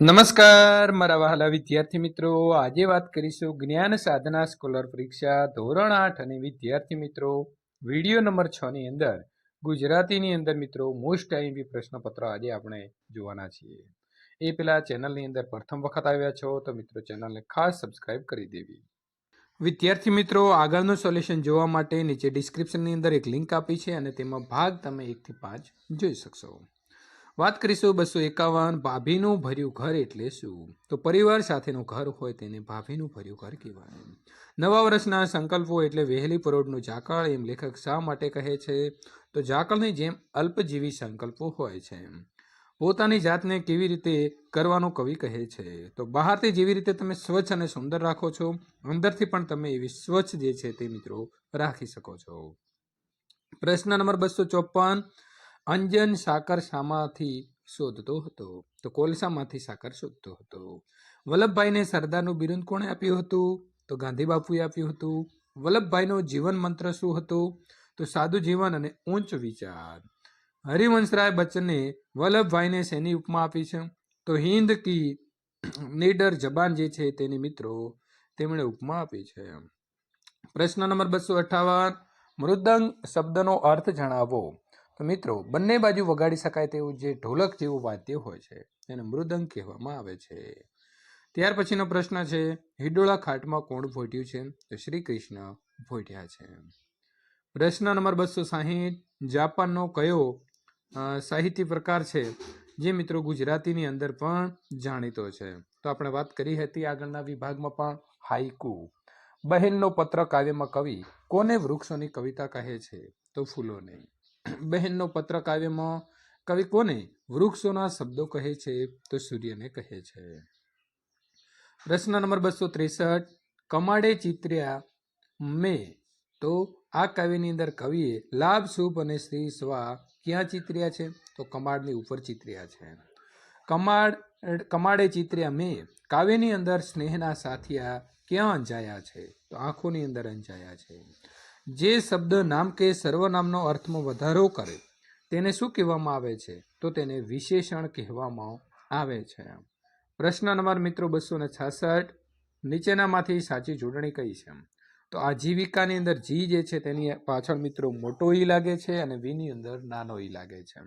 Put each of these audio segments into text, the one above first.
નમસ્કાર, મારા વહાલા વિદ્યાર્થી મિત્રો. આજે વાત કરીશું જ્ઞાન સાધના સ્કોલર પરીક્ષા ધોરણ આઠ અને વિદ્યાર્થી મિત્રો. વીડિયો નંબર છ ની અંદર, ગુજરાતીની અંદર મિત્રો મોસ્ટ આઈએમપી પ્રશ્નપત્ર આજે આપણે જોવાના છીએ. એ પેલા ચેનલની અંદર પ્રથમ વખત આવ્યા છો, તો મિત્રો ચેનલને ખાસ સબસ્ક્રાઇબ કરી દેવી. વિદ્યાર્થી મિત્રો, આગળનું સોલ્યુશન જોવા માટે નીચે ડિસ્ક્રિપ્શનની અંદર એક લિંક આપી છે અને તેમાં ભાગ તમે એકથી પાંચ જોઈ શકશો. વાત કરીશું બસો એકાવન ભાભીનું ભર્યું ઘર એટલે શું? તો પરિવાર સાથેનું ઘર હોય તેને ભાભીનું ભર્યું ઘર કહેવાય. નવા વર્ષના સંકલ્પો એટલે વહેલી પરોઢનું ઝાકળ, એમ લેખક શા માટે કહે છે? તો ઝાકળની જેમ અલ્પજીવી સંકલ્પો હોય છે. પોતાની જાતને કેવી રીતે કરવાનું કવિ કહે છે? તો બહારથી જેવી રીતે તમે સ્વચ્છ અને સુંદર રાખો છો, અંદરથી પણ તમે એવી સ્વચ્છ જે છે તે મિત્રો રાખી શકો છો. પ્રશ્ન નંબર બસો ચોપન અંજન સાકર શામાંથી શોધતો હતો. તો કોલસામાંથી સાકર શોધતો હતો. વલ્લભભાઈને સરદારનું બિરુદ કોણે આપ્યું હતું? તો ગાંધી બાપુએ આપ્યું હતું. વલ્લભભાઈનો જીવન મંત્ર શું હતો? તો સાદું જીવન અને ઉચ્ચ વિચાર. હરિવંશરાય બચ્ચને વલ્લભભાઈને શેની ઉપમા આપી છે? તો હિન્દ કી નીડર જબાન જે છે તેની મિત્રો તેમણે ઉપમા આપી છે. પ્રશ્ન નંબર બસો અઠાવન. મૃદંગ શબ્દનો અર્થ જણાવો. તો મિત્રો, બંને બાજુ વગાડી શકાય તેવું જે ઢોલક જેવું વાદ્ય હોય છે, તેને મૃદંગ કહેવામાં આવે છે. ત્યાર પછીનો પ્રશ્ન છે, હિડોળા ખાટમાં કોણ ભોટ્યું છે? તો શ્રી કૃષ્ણ ભોટ્યા છે. પ્રશ્ન નંબર બસો સાહીઠ, જાપાનનો કયો સાહિત્ય પ્રકાર છે? જે મિત્રો ગુજરાતીની અંદર પણ જાણીતો છે. તો આપણે વાત કરી હતી આગળના વિભાગમાં પણ હાઈકુ બહેનનો પત્ર કાવ્યમાં કવિ, કોને વૃક્ષોની કવિતા કહે છે? તો ફૂલોને. બહેનનો પત્ર કાવ્યમાં કવિ કોને વૃક્ષોના શબ્દો કહે છે તો સૂર્યને કહે છે. પ્રશ્ન નંબર બસો ત્રેસઠ, કમાડે ચિત્ર્યા મેં. તો આ કાવ્યની અંદર કવિએ લાભ, શુભ અને શ્રી સ્વા ક્યાં ચિત્ર્યા છે? તો કમાડની ઉપર ચિત્ર્યા છે. કમાડ, કમાડે ચિત્ર્યા મેં. કાવ્યની અંદર સ્નેહના સાથિયા ક્યાં અંજાયા છે? તો આંખોની અંદર અંજાયા છે. જે શબ્દ નામ કે સર્વનામનો અર્થમાં વધારો કરે, તેને શું કહેવામાં આવે છે? તો તેને વિશેષણ કહેવામાં આવે છે. પ્રશ્ન નંબર મિત્રો બસો ને છાસઠ, નીચેનામાંથી સાચી જોડણી કઈ છે? તો આજીવિકાની અંદર જી જે છે તેની પાછળ મિત્રો મોટો ઈ લાગે છે અને વીની અંદર નાનો ઈ લાગે છે.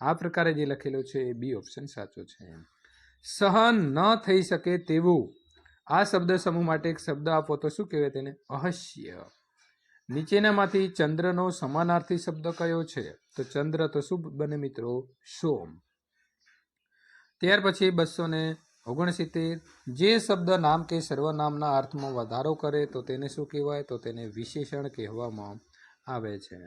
આ પ્રકારે જે લખેલો છે એ બી ઓપ્શન સાચો છે. સહન ન થઈ શકે તેવું. આ શબ્દ સમૂહ માટે એક શબ્દ આપો તો શું કહેવાય તેને? અહસ્ય. નીચેનામાંથી ચંદ્રનો સમાનાર્થી શબ્દ કયો છે? તો ચંદ્ર તો શું બને મિત્રો, સોમ. ત્યાર પછી બસો ને ઓગણસિત્તેર. જે શબ્દ નામ કે સર્વનામના અર્થમાં વધારો કરે તો તેને શું કહેવાય? તો તેને વિશેષણ કહેવામાં આવે છે.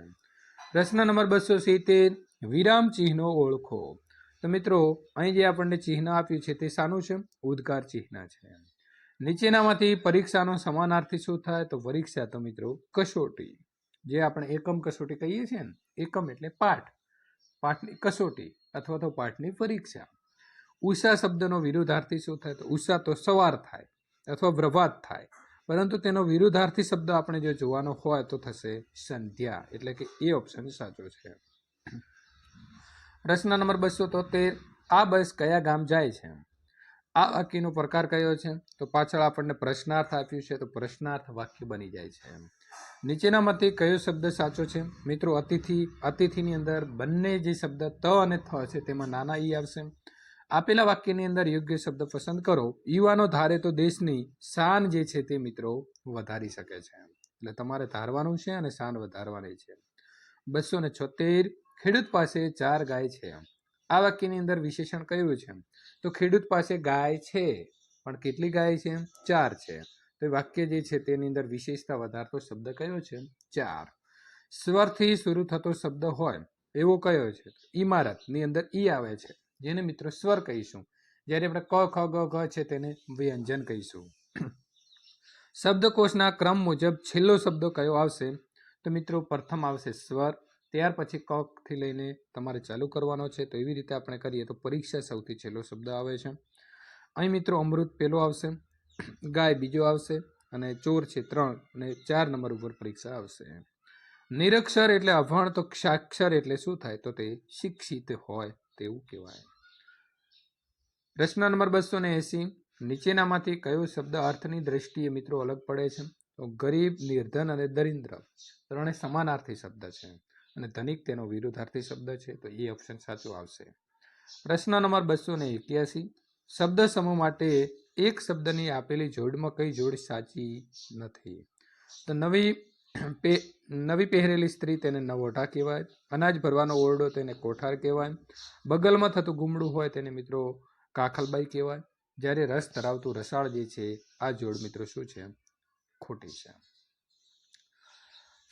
પ્રશ્ન નંબર બસો સિત્તેર. વિરામ ચિહ્નો ઓળખો. તો મિત્રો, અહીં જે આપણને ચિહ્ન આપ્યું છે તે શાનું છે? ઉદ્ગાર ચિહ્ન છે. નીચેનામાંથી પરીક્ષાનો સમાનાર્થી શું થાય? તો પરીક્ષા તો મિત્રો કસોટી. જે આપણે એકમ કસોટી કહીએ છીએ ને, એકમ એટલે પાઠ. પાઠની કસોટી અથવા તો પાઠની પરીક્ષા. ઉષા શબ્દનો વિરુદ્ધાર્થી શું થાય? તો ઉષા તો સવાર થાય અથવા પ્રભાત થાય. પરંતુ તેનો વિરુદ્ધાર્થી શબ્દ આપણે જો જોવાનો હોય તો થશે સંધ્યા. એટલે કે એ ઓપ્શન સાચો છે. પ્રશ્ન નંબર બસો તોતેર, આ બસ કયા ગામ જાય છે? આ વાક્યનો પ્રકાર કયો છે? તો પાછળ આપણને પ્રશ્નાર્થ આપ્યું છે, તો પ્રશ્નાર્થ વાક્ય બની જાય છે નીચેનામાંથી કયો શબ્દ સાચો છે? મિત્રો, અતિથિ, અતિથિની અંદર બંને જે શબ્દ ત અને થ છે, તેમાં નાના ઈ આવશે. આપેલા વાક્યની અંદર યોગ્ય શબ્દ પસંદ કરો. યુવાનો ધારે તો દેશની શાન જે છે તે, મિત્રો, વધારી શકે છે એટલે તમારે ધારવાનું છે અને શાન વધારવાની છે. બસો ને છોતેર ખેડૂત પાસે ચાર ગાય છે આ વાક્યની અંદર વિશેષણ કયું છે. તો ખેડૂત પાસે ગાય છે, પણ કેટલી ગાય છે? ચાર છે. તો વાક્ય જે છે તેની અંદર વિશેષતા વધારતો શબ્દ કયો છે? ચાર. સ્વરથી શરૂ થતો શબ્દ હોય, એવો કયો છે? ઇમારતની અંદર ઈ આવે છે. જેને મિત્રો સ્વર કહીશું. જ્યારે આપણે ક, ખ, ગ, ઘ છે તેને વ્યંજન કહીશું. શબ્દકોશના ક્રમ મુજબ છેલ્લો શબ્દ કયો આવશે? તો મિત્રો, પ્રથમ આવશે સ્વર ત્યાર પછી કથી લઈને તમારે ચાલુ કરવાનો છે, તો એવી રીતે આપણે કરીએ તો પરીક્ષા સૌથી છેલ્લો શબ્દ આવે છે. અહીં મિત્રો અમૃત પહેલો આવશે, ગાય બીજો આવશે અને ચોર છે ત્રણ અને ચાર નંબર ઉપર પરીક્ષા આવશે. નિરક્ષર એટલે અભણ તો સાક્ષર એટલે શું થાય? તો તે શિક્ષિત હોય તેવું કહેવાય. પ્રશ્ન નંબર બસો ને એસી, નીચેનામાંથી કયો શબ્દ અર્થની દ્રષ્ટિએ મિત્રો અલગ પડે છે? તો ગરીબ, નિર્ધન અને દરિદ્ર, ત્રણે સમાનાર્થી શબ્દ છે. અને ધનિક તેનો વિરુદ્ધાર્થી શબ્દ છે, તો એ ઓપ્શન સાચો આવશે. પ્રશ્ન નંબર બસો ને એક્યાસી. શબ્દ સમૂહ માટે એક શબ્દની આપેલી જોડમાં કઈ જોડ સાચી નથી? તો નવી પે, નવી પહેરેલી સ્ત્રી તેને નવોઢા કહેવાય, અનાજ ભરવાનો ઓરડો તેને કોઠાર કહેવાય, બગલમાં થતું ગુમડું હોય તેને મિત્રો કાખલબાઈ કહેવાય. જ્યારે રસ ધરાવતું રસાળ જે છે, આ જોડ મિત્રો શું છે? ખોટી છે.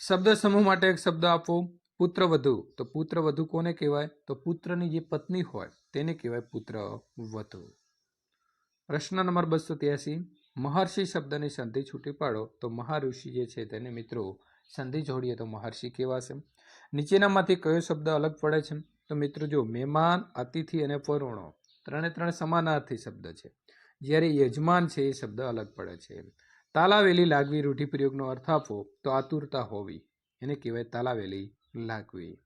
શબ્દ સમૂહ માટે એક શબ્દ આપવો પુત્ર વધુ તો પુત્ર વધુ કોને કહેવાય? તો પુત્રની જે પત્ની હોય તેને કહેવાય પુત્ર વધુ પ્રશ્ન નંબર બસો ત્યાસી. મહર્ષિ શબ્દની સંધિ છૂટી પાડો તો મહાઋષિ જે છે તેને મિત્રો સંધિ જોડીએ તો મહર્ષિ કહેવાશે નીચેનામાંથી કયો શબ્દ અલગ પડે છે? તો મિત્રો જો મહેમાન, અતિથિ અને પરુણો ત્રણે ત્રણ સમાનાર્થી શબ્દ છે. જ્યારે યજમાન છે એ શબ્દ અલગ પડે છે. તાલાવેલી લાગવી રૂઢિપ્રયોગનો અર્થ આપો તો આતુરતા હોવી. એને કહેવાય તાલાવેલી લાગવી.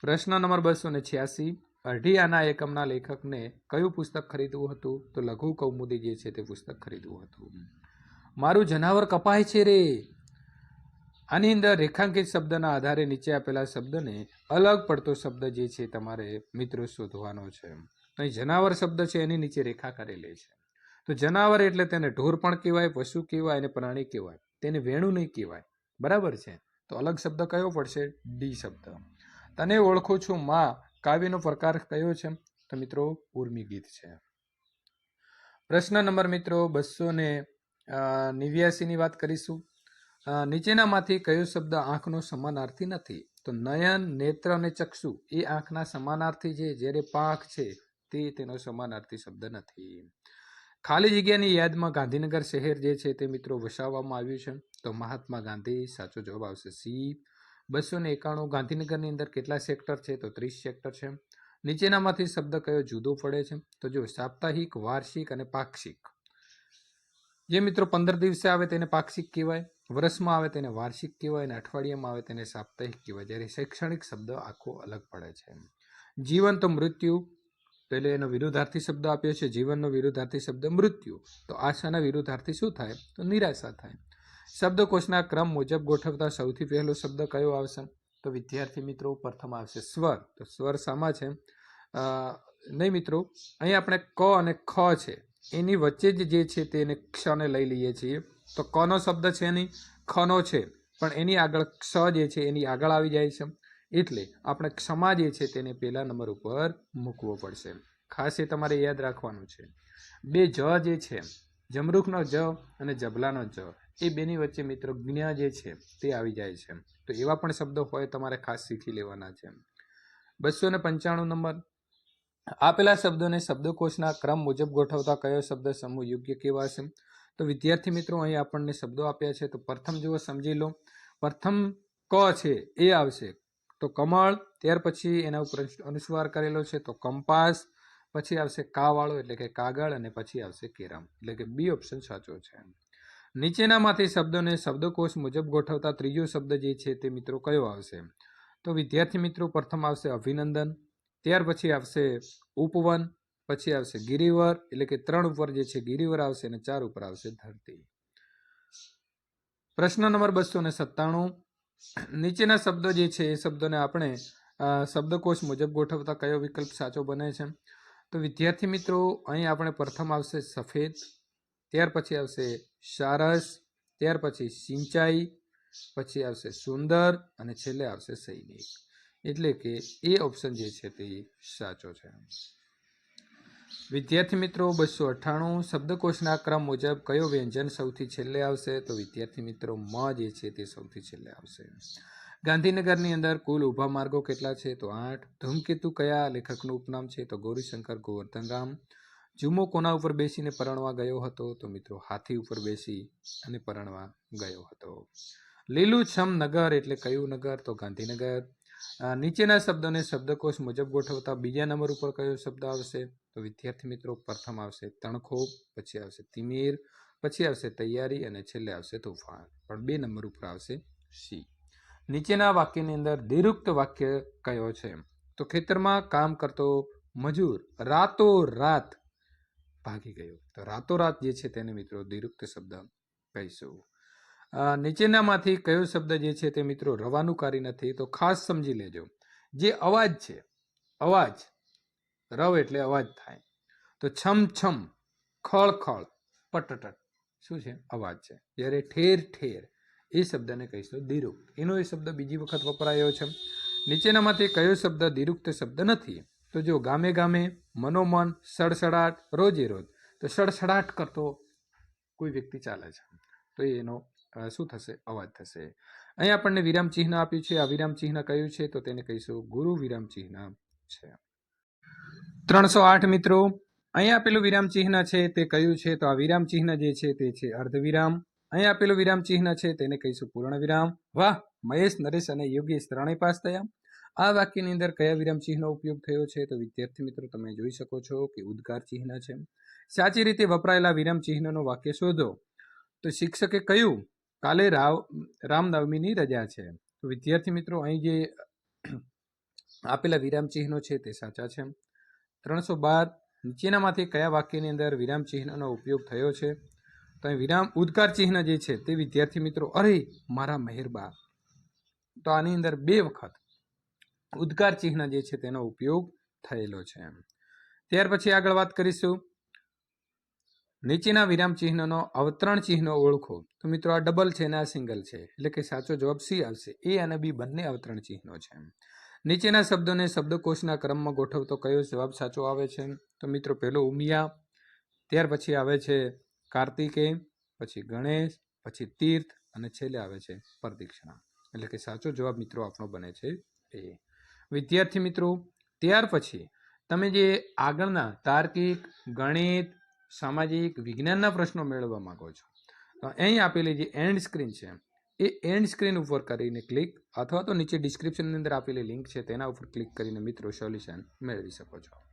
પ્રશ્ન નંબર બસો ને છ્યાસી. અઢી આના એકમના લેખકને કયું પુસ્તક ખરીદવું હતું? તો લઘુ કૌમુદી જે છે તે પુસ્તક ખરીદવું હતું. મારું જનાવર કપાય છે રે. આની અંદર રેખાંકિત શબ્દના આધારે નીચે આપેલા શબ્દને અલગ પડતો શબ્દ જે છે તમારે મિત્રો શોધવાનો છે. અહીં જનાવર શબ્દ છે, એની નીચે રેખા કરેલી છે. તો જનાવર એટલે તેને ઢોર પણ કહેવાય, પશુ કહેવાય અને પ્રાણી કહેવાય. તેને વેણું નહીં કહેવાય. બરાબર છે? તો અલગ શબ્દ કયો પડશે? ડી શબ્દ. તને ઓળખું છું માં. કાવ્યનો પ્રકાર કયો છે? તો મિત્રો, ઉર્મી ગીત છે. પ્રશ્ન નંબર મિત્રો બસો ને નેવ્યાસીની વાત કરીશું. નીચેનામાંથી કયો શબ્દ આંખનો સમાનાર્થી નથી? તો નયન, નેત્ર અને ચક્ષુ એ આંખના સમાનાર્થી છે. જ્યારે પાંખ છે, તે તેનો સમાનાર્થી શબ્દ નથી. ખાલી જગ્યાની યાદમાં ગાંધીનગર શહેર જે છે તે મિત્રો વસાવવામાં આવ્યું છે. તો મહાત્મા ગાંધી સાચો જવાબ આવશે સી. બસો ને એકાણું ગાંધીનગરની અંદર કેટલા સેક્ટર છે? તો ત્રીસ સેક્ટર છે. નીચેનામાંથી શબ્દ કયો જુદો પડે છે? તો જો સાપ્તાહિક, વાર્ષિક અને પાક્ષિક. જે મિત્રો પંદર દિવસે આવે તેને પાક્ષિક કહેવાય, વર્ષમાં આવે તેને વાર્ષિક કહેવાય અને અઠવાડિયામાં આવે તેને સાપ્તાહિક કહેવાય. જ્યારે શૈક્ષણિક શબ્દ આખો અલગ પડે છે. જીવન તો મૃત્યુ એટલે એનો વિરુદ્ધાર્થી શબ્દ આપ્યો છે, જીવનનો વિરુદ્ધાર્થી શબ્દ મૃત્યુ. તો આશાના વિરુદ્ધાર્થી શું થાય? તો નિરાશા થાય. શબ્દકોશના ક્રમ મુજબ ગોઠવતા સૌથી પહેલો શબ્દ કયો આવશે? તો વિદ્યાર્થી મિત્રો, પ્રથમ આવશે સ્વર. તો સ્વર સામા છે? નહીં મિત્રો, અહીં આપણે ક અને ખ છે. એની વચ્ચે જ જે છે તેને ક્ષને લઈ લઈએ છીએ. તો કનો શબ્દ છે નહીં? ખનો છે. પણ એની આગળ ક્ષ જે છે એની આગળ આવી જાય છે. એટલે આપણે ક્ષમા જે છે તેને પહેલા નંબર ઉપર મૂકવો પડશે. ખાસ એ તમારે યાદ રાખવાનું છે. બે જ જે છે, જમરૂખનો જ અને જબલાનો જ, એ બેની વચ્ચે મિત્રો જ્ઞા જે છે તે આવી જાય છે. તો એવા પણ શબ્દો હોય તમારે ખાસ શીખી લેવાના છે. બસો ને પંચાણું નંબર. આપેલા શબ્દોને શબ્દકોશના ક્રમ મુજબ ગોઠવતા કયો શબ્દ સમૂહ યોગ્ય કહેવાશે તો વિદ્યાર્થી મિત્રો, અહીં આપણને શબ્દો આપ્યા છે. તો પ્રથમ જુઓ, સમજી લો. પ્રથમ ક છે, એ આવશે. તો કમળ, ત્યાર પછી એના ઉપર અનુસ્વાર કરેલો છે, તો કંપાસ, પછી આવશે કાવાળો એટલે કે કાગળ અને પછી આવશે કેરમ. એટલે કે બી ઓપ્શન સાચો છે. નીચેનામાંથી શબ્દોને શબ્દકોશ મુજબ ગોઠવતા ત્રીજો શબ્દ જે છે તે મિત્રો કયો આવશે? તો વિદ્યાર્થી મિત્રો, પ્રથમ આવશે અભિનંદન, ત્યાર પછી આવશે ઉપવન, પછી આવશે ગિરિવર, એટલે કે ત્રણ ઉપર જે છે ગિરિવર આવશે અને ચાર ઉપર આવશે ધરતી. પ્રશ્ન નંબર બસો ને સત્તાણું નીચેના શબ્દો જે છે, એ શબ્દોને આપણે શબ્દકોશ મુજબ ગોઠવતા કયો વિકલ્પ સાચો બને છે? તો વિદ્યાર્થી મિત્રો, અહીં આપણે પ્રથમ આવશે સફેદ, ત્યાર પછી આવશે સારસ, ત્યાર પછી સિંચાઈ, પછી આવશે સુંદર અને છેલ્લે આવશે સૈનિક. એટલે કે એ ઓપ્શન જે છે તે સાચો છે. વિદ્યાર્થી મિત્રો, બસો અઠ્ઠાણું શબ્દકોશના ક્રમ મુજબ કયો વ્યંજન સૌથી છેલ્લે આવશે? તો વિદ્યાર્થી મિત્રો, મ જે છે તે સૌથી છેલ્લે આવશે. ગાંધીનગરની અંદર કુલ ઊભા માર્ગો કેટલા છે? તો આઠ. ધૂમકેતુ કયા લેખકનું ઉપનામ છે? તો ગૌરીશંકર ગોવર્ધન રામ જુમો કોના ઉપર બેસીને પરણવા ગયો હતો? તો મિત્રો, હાથી ઉપર બેસી અને પરણવા ગયો હતો. લીલુંછમ નગર એટલે કયું નગર? તો ગાંધીનગર. નીચેના શબ્દોને શબ્દકોશ મુજબ ગોઠવતા બીજા નંબર ઉપર કયો શબ્દ આવશે? તો વિદ્યાર્થી મિત્રો, પ્રથમ આવશે તણખો, પછી આવશે તિમિર, પછી આવશે તૈયારી અને છેલ્લે આવશે તોફાન. પણ બે નંબર ઉપર આવશે સી. નીચેના વાક્યની અંદર નિરુક્ત વાક્ય કયો છે? તો ખેતરમાં કામ કરતો મજૂર રાતો રાત ભાગી ગયો. તો રાતોરાત જે છે તેને મિત્રો દિરુક્ત શબ્દ કહીશું. નીચેનામાંથી કયો શબ્દ જે છે તે મિત્રો રવાનું કાર્ય નથી, તો ખાસ સમજી લેજો. જે અવાજ છે, અવાજ રવ એટલે અવાજ થાય. તો છમ છમ, ખળ ખળ, પટટટ. શું છે? અવાજ છે. જ્યારે ઠેર ઠેર, એ શબ્દને કહીશું દિરુક્ત. એનો એ શબ્દ બીજી વખત વપરાયો છે. નીચેનામાંથી કયો શબ્દ દિરુક્ત શબ્દ નથી? તો જો ગામે ગામે મનોમન, સડસડાટ, રોજે રોજ, તો સડસડાટ કરતો કોઈ વ્યક્તિ ચાલે છે. તો એનો શું થશે? અવાજ થશે. અહીં આપણને વિરામ ચિહ્ન આપ્યું છે. આ વિરામ ચિહ્ન કયું છે? તો તેને કહીશું ગુરુ વિરામ ચિહ્ન છે. ત્રણસો આઠ મિત્રો, અહીંયા આપેલું વિરામ ચિહ્ન છે તે કયું છે? તો આ વિરામ ચિહ્ન જે છે તે છે અર્ધવિરામ. અહીંયા આપેલું વિરામ ચિહ્ન છે તેને કહીશું પૂર્ણ વિરામ વાહ, મહેશ, નરેશ અને યોગેશ ત્રણેય પાસ થયા. આ વાક્યની અંદર કયા વિરામ ચિહ્નનો ઉપયોગ થયો છે? તો વિદ્યાર્થી મિત્રો, તમે જોઈ શકો છો કે ઉદ્ગાર ચિહ્ન છે. સાચી રીતે વપરાયેલા વિરામ ચિહ્નનો વાક્ય શોધો. તો શિક્ષકે કહ્યું, કાલે રાવ, રામનવમીની રજા છે. તો વિદ્યાર્થી મિત્રો, અહીં જે આપેલા વિરામ ચિહ્નો છે તે સાચા છે. ત્રણસો બાર નીચેનામાંથી કયા વાક્યની અંદર વિરામ ચિહ્નનો ઉપયોગ થયો છે? તો અહીં વિરામ ઉદ્ગાર ચિહ્ન જે છે તે વિદ્યાર્થી મિત્રો, અરે મારા મહેરબા તો આની અંદર બે વખત ઉદ્ગાર ચિહ્ન જે છે તેનો ઉપયોગ થયેલો છે. ત્યાર પછી આગળ વાત કરીશું. નીચેના વિરામ ચિહ્નનો અવતરણ ચિહ્નો ઓળખો. તો મિત્રો, આ ડબલ છે અને આ સિંગલ છે. એટલે કે સાચો જવાબ સી આવશે. એ અને બી બંને અવતરણ ચિહ્નો છે. નીચેના શબ્દોને શબ્દકોશના ક્રમમાં ગોઠવતો કયો જવાબ સાચો આવે છે? તો મિત્રો પહેલો ઉમિયા, ત્યાર પછી આવે છે કાર્તિકેય પછી ગણેશ, પછી તીર્થ અને છેલ્લે આવે છે પ્રદક્ષિણા. એટલે કે સાચો જવાબ મિત્રો આપણો બને છે એ. વિદ્યાર્થી મિત્રો, ત્યાર પછી તમે જે આગળના તાર્કિક, ગણિત, સામાજિક, વિજ્ઞાનના પ્રશ્નો મેળવવા માંગો છો, તો અહીં આપેલી જે એન્ડ સ્ક્રીન છે એ એન્ડ સ્ક્રીન ઉપર કરીને ક્લિક અથવા તો નીચે ડિસ્ક્રિપ્શનની અંદર આપેલી લિંક છે, તેના ઉપર ક્લિક કરીને મિત્રો સોલ્યુશન મેળવી શકો છો.